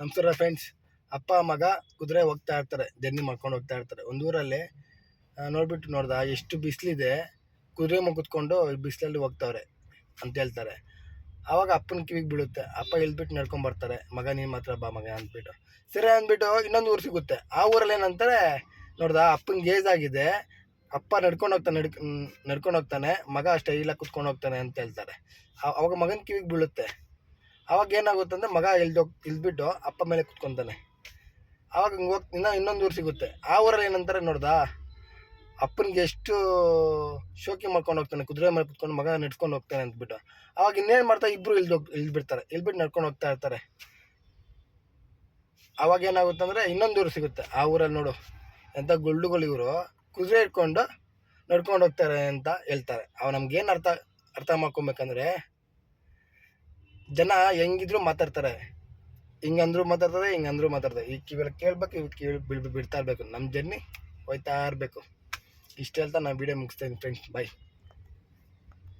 ನಮಸ್ಕಾರ ಫ್ರೆಂಡ್ಸ್ ಅಪ್ಪ, ಮಗ, ಕುದುರೆ ಹೋಗ್ತಾ ಇರ್ತಾರೆ. ಜರ್ನಿ ಮಾಡ್ಕೊಂಡು ಹೋಗ್ತಾ ಇರ್ತಾರೆ. ಒಂದು ಊರಲ್ಲಿ ನೋಡ್ಬಿಟ್ಟು ನೋಡ್ದ, ಎಷ್ಟು ಬಿಸಿಲಿದೆ. ಕುದುರೆ ಮೇಲೆ ಕುತ್ಕೊಂಡು ಬಿಸಿಲಲ್ಲಿ ಹೋಗ್ತಾವ್ರೆ ಅಂತ ಹೇಳ್ತಾರೆ. ಆವಾಗ ಅಪ್ಪನ ಕಿವಿಗೆ ಬೀಳುತ್ತೆ. ಅಪ್ಪ ಇಳ್ದ್ಬಿಟ್ಟು ನಡ್ಕೊಂಡ್ ಬರ್ತಾರೆ. ಮಗ, ನೀನು ಮಾತ್ರ ಬಾ ಮಗ ಅಂದ್ಬಿಟ್ಟು. ಸರಿ ಅಂದ್ಬಿಟ್ಟು ಇನ್ನೊಂದು ಊರು ಸಿಗುತ್ತೆ. ಆ ಊರಲ್ಲಿ ಏನಂತಾರೆ, ನೋಡ್ದ ಅಪ್ಪನ ಏಜ್ ಆಗಿದೆ. ಅಪ್ಪ ನಡ್ಕೊಂಡು ಹೋಗ್ತಾನೆ, ನಡ್ಕ ನಡ್ಕೊಂಡು ಹೋಗ್ತಾನೆ. ಮಗ ಸ್ಟೈಲಾಗಿ ಕುತ್ಕೊಂಡು ಹೋಗ್ತಾನೆ ಅಂತ ಹೇಳ್ತಾರೆ. ಅವಾಗ ಮಗನ ಕಿವಿಗೆ ಬೀಳುತ್ತೆ. ಅವಾಗ ಏನಾಗುತ್ತೆ ಅಂದರೆ ಮಗ ಇಳ್ದೋ ಇಳ್ದ್ಬಿಟ್ಟು ಅಪ್ಪ ಮೇಲೆ ಕುತ್ಕೊತಾನೆ. ಅವಾಗ ಹಿಂಗೆ ಹೋಗಿ ಇನ್ನೂ ಇನ್ನೊಂದು ಊರು ಸಿಗುತ್ತೆ. ಆ ಊರಲ್ಲಿ ಏನಂತಾರೆ ನೋಡ್ದಾ? ಅಪ್ಪನಿಗೆ ಎಷ್ಟು ಶೋಕಿ ಮಾಡ್ಕೊಂಡು ಹೋಗ್ತಾನೆ, ಕುದುರೆ ಮೇಲೆ ಕುತ್ಕೊಂಡು ಮಗ ನಡ್ಸ್ಕೊಂಡು ಹೋಗ್ತಾನೆ ಅಂದ್ಬಿಟ್ಟು. ಅವಾಗ ಇನ್ನೇನು ಮಾಡ್ತಾ ಇಬ್ಬರು ಇಳ್ದೋಗ್ ಇಳ್ದ್ಬಿಡ್ತಾರೆ ಇಳ್ಬಿಟ್ಟು ನಡ್ಕೊಂಡು ಹೋಗ್ತಾ ಇರ್ತಾರೆ. ಅವಾಗ ಏನಾಗುತ್ತೆ ಅಂದರೆ ಇನ್ನೊಂದು ಊರು ಸಿಗುತ್ತೆ. ಆ ಊರಲ್ಲಿ ನೋಡು. ಎಂಥ ಗುಳ್ಳುಗಳು ಇವರು. ಕುದುರೆ ಇಟ್ಕೊಂಡು ನಡ್ಕೊಂಡು ಹೋಗ್ತಾರೆ ಅಂತ ಹೇಳ್ತಾರೆ. ಅವ ನಮ್ಗೇನು ಅರ್ಥ ಅರ್ಥ ಮಾಡ್ಕೊಬೇಕಂದ್ರೆ ಜನ ಹೆಂಗಿದ್ರು ಮಾತಾಡ್ತಾರೆ. ಹಿಂಗಂದ್ರು ಮಾತಾಡ್ತಾರೆ ಹಿಂಗಂದ್ರು ಮಾತಾಡ್ತಾರೆ. ಈ ಕಿವಿಯಲ್ಲಿ ಕೇಳ್ಬೇಕು ಇವ್ ಕೇಳಿ ಬಿಡ್ ಬಿಡ್ತಾ ಇರಬೇಕು. ನಮ್ಮ ಜರ್ನಿ ಹೋಯ್ತಾ ಇರಬೇಕು. ಇಷ್ಟು ಹೇಳ್ತಾ ನಾನು ವಿಡಿಯೋ ಮುಗಿಸ್ತೇನೆ ಫ್ರೆಂಡ್ಸ್ ಬಾಯ್